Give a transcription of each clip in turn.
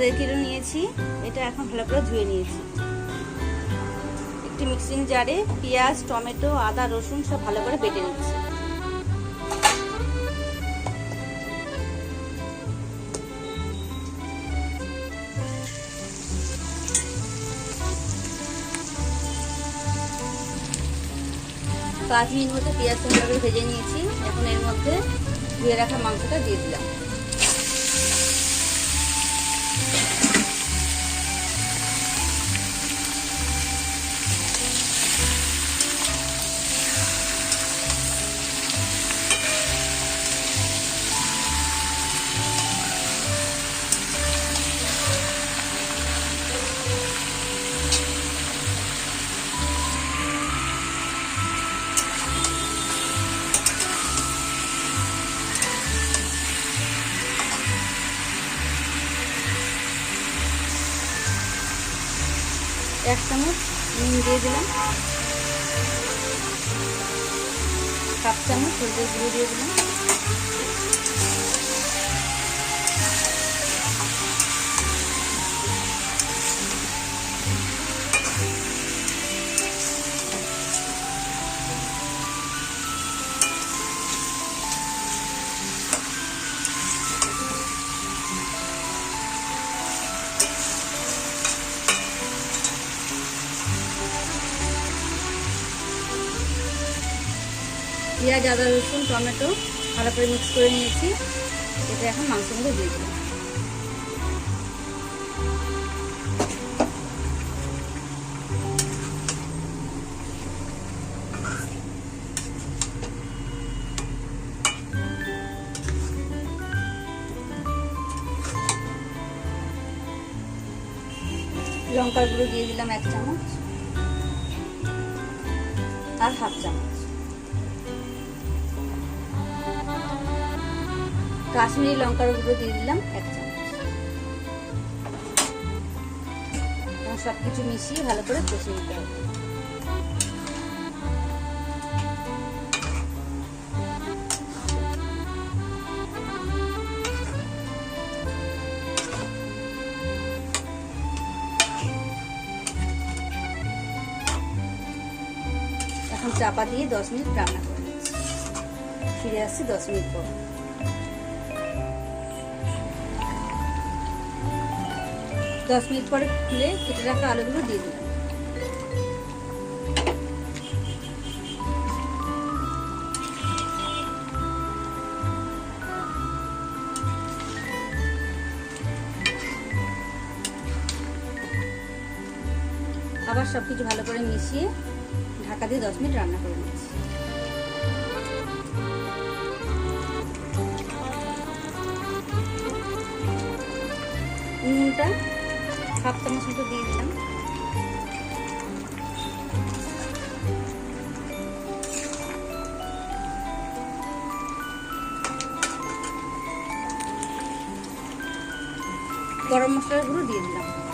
দেড় কিলো নিয়েছি। এটা এখন ভালো করে ধুয়ে নিয়েছি। একটি মিক্সিং জারে পেঁয়াজ, টমেটো, আদা, রসুন সব ভালো করে বেটে নিচ্ছি। পাঁচ মিনিট মতো পেঁয়াজ ভেজে নিয়েছি। এখন এর মধ্যে ধুয়ে রাখা মাংসটা দিয়ে দিলাম। এক চামচ নুন দিয়ে দিলাম। সাত চামচ হলুদের গুঁড়ো দিয়ে দিলাম। পেঁয়াজ, আদা, রসুন, টমেটো ভালো করে মিক্স করে নিয়েছি। এটা এখন মাংসের মধ্যে দিয়ে দিলাম লঙ্কার গুঁড়ো দিয়ে দিলাম এক চামচ আর হাফ চামচ। কাশ্মীরি লঙ্কার গুঁড়ো দিয়ে দিলাম এক চামচ। সব কিছু মিশিয়ে ভালো করে কষিয়ে নিতে হবে। এখন চাপা দিয়ে দশ মিনিট রান্না করে ফিরে আসছি দশ মিনিট পর। দশ মিনিট পরে খুলে কেটে রাখা আলুগুলো দিয়ে দিলাম। আবার সব কিছু ভালো করে মিশিয়ে ঢাকা দিয়ে দশ মিনিট রান্না করে নিচ্ছি। নুনটা হাফ চামচ মতো দিয়ে দিলাম গরম মশলার গুঁড়ো দিয়ে দিলাম।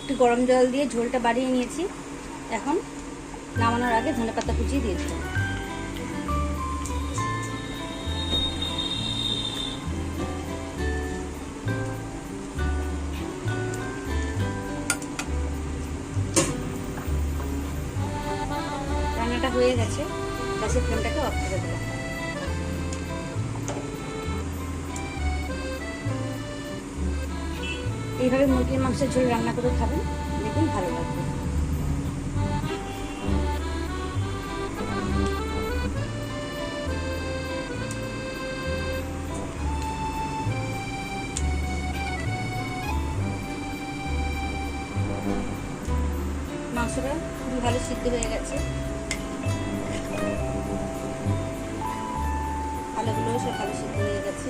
একটু গরম জল দিয়ে ঝোলটা বাড়িয়ে নিয়েছি। এখন নামানোর আগে ধনে পাতা কুচিয়ে দিয়ে রান্নাটা হয়ে গেছে। গ্যাসের ফ্লেমটাকে অফ করে দিলাম। এইভাবে মুরগির মাংসের ঝোল রান্না করে খাবেন দেখুন ভালো লাগবে। মাংসটা খুবই ভালো সিদ্ধ হয়ে গেছে। আলুগুলো সব ভালো সিদ্ধ হয়ে গেছে।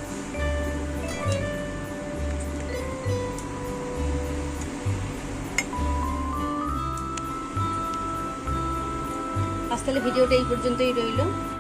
তাহলে ভিডিওটা এই পর্যন্তই রইল।